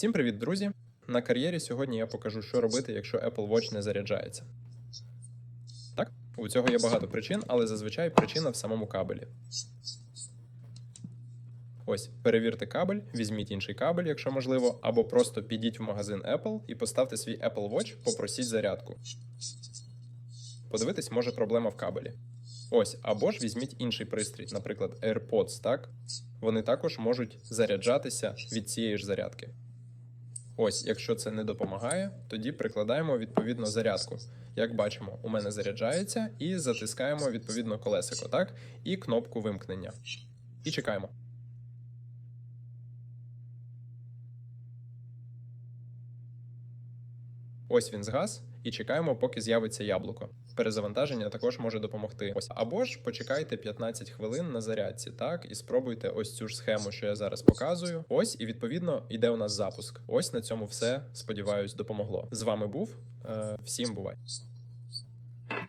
Всім привіт, друзі! На кар'єрі сьогодні я покажу, що робити, якщо Apple Watch не заряджається. Так, у цього є багато причин, але зазвичай причина в самому кабелі. Ось, перевірте кабель, візьміть інший кабель, якщо можливо, або просто підіть в магазин Apple і поставте свій Apple Watch, попросіть зарядку. Подивитись, може проблема в кабелі. Ось, або ж візьміть інший пристрій, наприклад, AirPods, так? Вони також можуть заряджатися від цієї ж зарядки. Ось, якщо це не допомагає, тоді прикладаємо відповідно зарядку. Як бачимо, у мене заряджається і затискаємо відповідно колесико, так? І кнопку вимкнення. І чекаємо. Ось він згас, і чекаємо, поки з'явиться яблуко. Перезавантаження також може допомогти. Ось або ж почекайте 15 хвилин на зарядці, так і спробуйте ось цю ж схему, що я зараз показую. Ось і відповідно йде у нас запуск. Ось на цьому все. Сподіваюсь, допомогло. З вами був. Е, всім бувай.